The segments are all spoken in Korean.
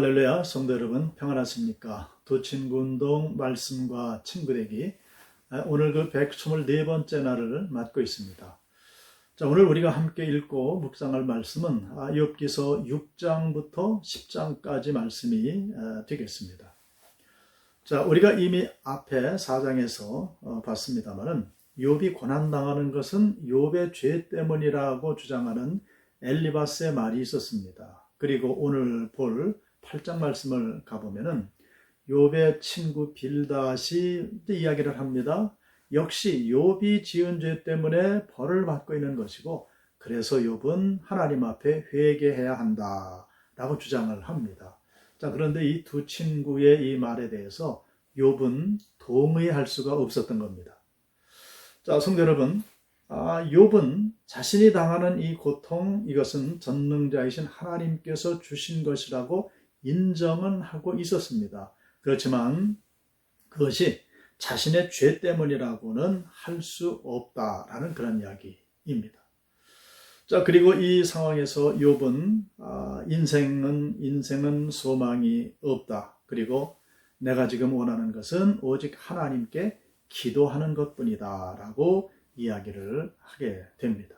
할렐루야 성도 여러분 평안하십니까? 도친구 운동 말씀과 친구되기 아, 오늘 그 124번째 날을 맞고 있습니다. 자, 오늘 우리가 함께 읽고 묵상할 말씀은 아, 욥기서 6장부터 10장까지 말씀이 아, 되겠습니다. 자, 우리가 이미 앞에 4장에서 어, 봤습니다만은 욥이 고난 당하는 것은 욥의 죄 때문이라고 주장하는 엘리바스의 말이 있었습니다. 그리고 오늘 볼 8장 말씀을 가보면은 욥의 친구 빌다시 이야기를 합니다. 역시 욥이 지은 죄 때문에 벌을 받고 있는 것이고 그래서 욥은 하나님 앞에 회개해야 한다라고 주장을 합니다. 자, 그런데 이 두 친구의 이 말에 대해서 욥은 동의할 수가 없었던 겁니다. 자, 성도 여러분, 아, 욥은 자신이 당하는 이 고통 이것은 전능자이신 하나님께서 주신 것이라고 인정은 하고 있었습니다. 그렇지만 그것이 자신의 죄 때문이라고는 할 수 없다라는 그런 이야기입니다. 자 그리고 이 상황에서 욥은 아, 인생은 인생은 소망이 없다. 그리고 내가 지금 원하는 것은 오직 하나님께 기도하는 것뿐이다라고 이야기를 하게 됩니다.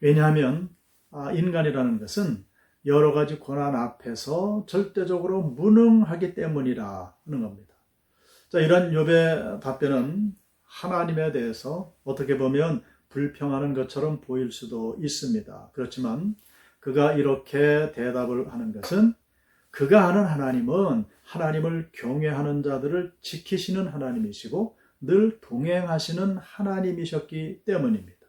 왜냐하면 아, 인간이라는 것은 여러 가지 고난 앞에서 절대적으로 무능하기 때문이라는 겁니다. 자, 이런 욥의 답변은 하나님에 대해서 어떻게 보면 불평하는 것처럼 보일 수도 있습니다. 그렇지만 그가 이렇게 대답을 하는 것은 그가 아는 하나님은 하나님을 경외하는 자들을 지키시는 하나님이시고 늘 동행하시는 하나님이셨기 때문입니다.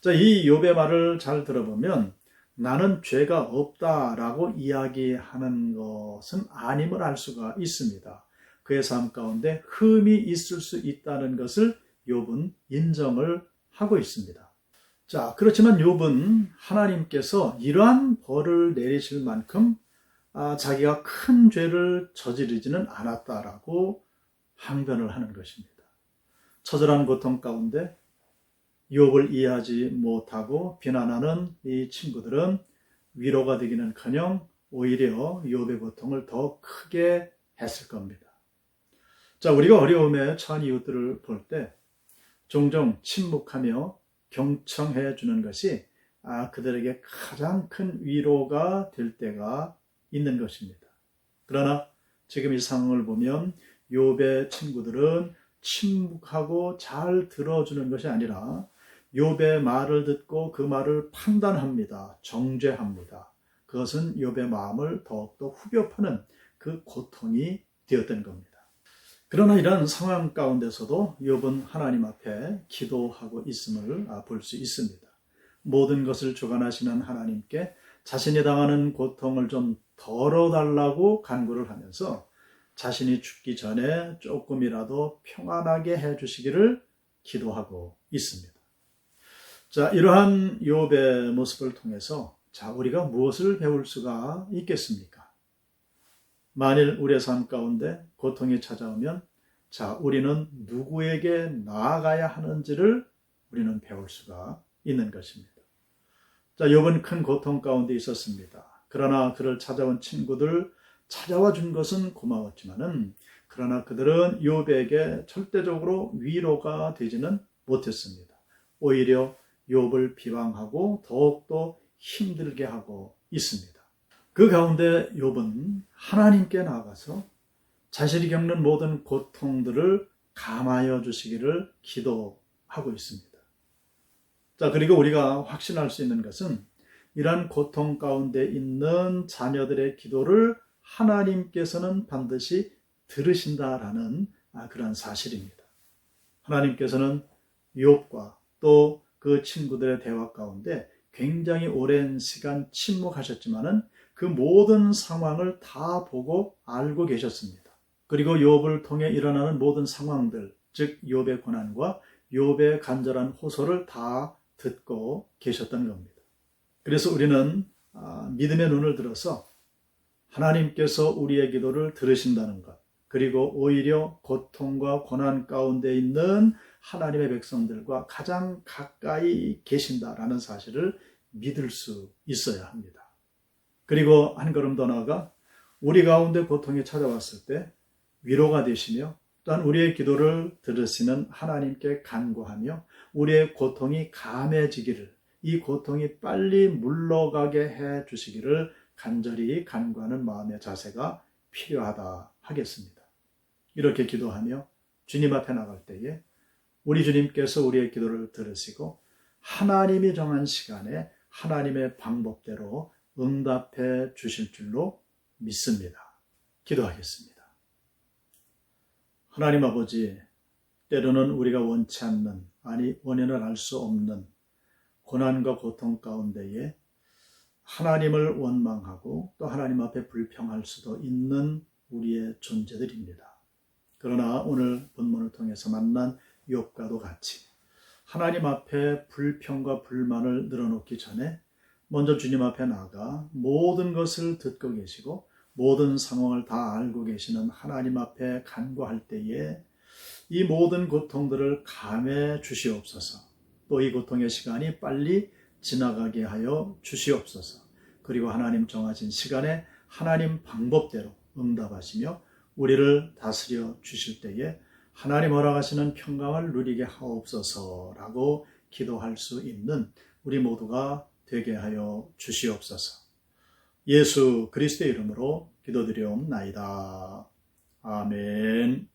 자, 이 욥의 말을 잘 들어보면 나는 죄가 없다라고 이야기하는 것은 아님을 알 수가 있습니다. 그의 삶 가운데 흠이 있을 수 있다는 것을 욥은 인정을 하고 있습니다. 자, 그렇지만 욥은 하나님께서 이러한 벌을 내리실 만큼 아, 자기가 큰 죄를 저지르지는 않았다라고 항변을 하는 것입니다. 처절한 고통 가운데 욥을 이해하지 못하고 비난하는 이 친구들은 위로가 되기는커녕 오히려 욥의 고통을 더 크게 했을 겁니다. 자, 우리가 어려움에 처한 이웃들을 볼 때 종종 침묵하며 경청해 주는 것이 아, 그들에게 가장 큰 위로가 될 때가 있는 것입니다. 그러나 지금 이 상황을 보면 욥의 친구들은 침묵하고 잘 들어주는 것이 아니라 욥의 말을 듣고 그 말을 판단합니다. 정죄합니다. 그것은 욥의 마음을 더욱더 후벼 파는 그 고통이 되었던 겁니다. 그러나 이런 상황 가운데서도 욥은 하나님 앞에 기도하고 있음을 볼 수 있습니다. 모든 것을 주관하시는 하나님께 자신이 당하는 고통을 좀 덜어달라고 간구를 하면서 자신이 죽기 전에 조금이라도 평안하게 해주시기를 기도하고 있습니다. 자, 이러한 욥의 모습을 통해서 자, 우리가 무엇을 배울 수가 있겠습니까? 만일 우리의 삶 가운데 고통이 찾아오면 자, 우리는 누구에게 나아가야 하는지를 우리는 배울 수가 있는 것입니다. 자, 욥은 큰 고통 가운데 있었습니다. 그러나 그를 찾아온 친구들 찾아와 준 것은 고마웠지만은 그러나 그들은 욥에게 절대적으로 위로가 되지는 못했습니다. 오히려 욥을 비방하고 더욱더 힘들게 하고 있습니다. 그 가운데 욥은 하나님께 나가서 자신이 겪는 모든 고통들을 감하여 주시기를 기도하고 있습니다. 자, 그리고 우리가 확신할 수 있는 것은 이러한 고통 가운데 있는 자녀들의 기도를 하나님께서는 반드시 들으신다라는 아, 그런 사실입니다. 하나님께서는 욥과 또 그 친구들의 대화 가운데 굉장히 오랜 시간 침묵하셨지만은 그 모든 상황을 다 보고 알고 계셨습니다. 그리고 욥을 통해 일어나는 모든 상황들, 즉 욥의 고난과 욥의 간절한 호소를 다 듣고 계셨던 겁니다. 그래서 우리는 아, 믿음의 눈을 들어서 하나님께서 우리의 기도를 들으신다는 것, 그리고 오히려 고통과 고난 가운데 있는 하나님의 백성들과 가장 가까이 계신다라는 사실을 믿을 수 있어야 합니다. 그리고 한 걸음 더 나아가 우리 가운데 고통이 찾아왔을 때 위로가 되시며 또한 우리의 기도를 들으시는 하나님께 간구하며 우리의 고통이 감해지기를 이 고통이 빨리 물러가게 해 주시기를 간절히 간구하는 마음의 자세가 필요하다 하겠습니다. 이렇게 기도하며 주님 앞에 나갈 때에 우리 주님께서 우리의 기도를 들으시고 하나님이 정한 시간에 하나님의 방법대로 응답해 주실 줄로 믿습니다. 기도하겠습니다. 하나님 아버지, 때로는 우리가 원치 않는, 아니, 원인을 알 수 없는 고난과 고통 가운데에 하나님을 원망하고 또 하나님 앞에 불평할 수도 있는 우리의 존재들입니다. 그러나 오늘 본문을 통해서 만난 욥과도 같이 하나님 앞에 불평과 불만을 늘어놓기 전에 먼저 주님 앞에 나가 모든 것을 듣고 계시고 모든 상황을 다 알고 계시는 하나님 앞에 간구할 때에 이 모든 고통들을 감해 주시옵소서. 또 이 고통의 시간이 빨리 지나가게 하여 주시옵소서. 그리고 하나님 정하신 시간에 하나님 방법대로 응답하시며 우리를 다스려 주실 때에 하나님 허락하시는 평강을 누리게 하옵소서라고 기도할 수 있는 우리 모두가 되게 하여 주시옵소서. 예수 그리스도의 이름으로 기도드리옵나이다. 아멘.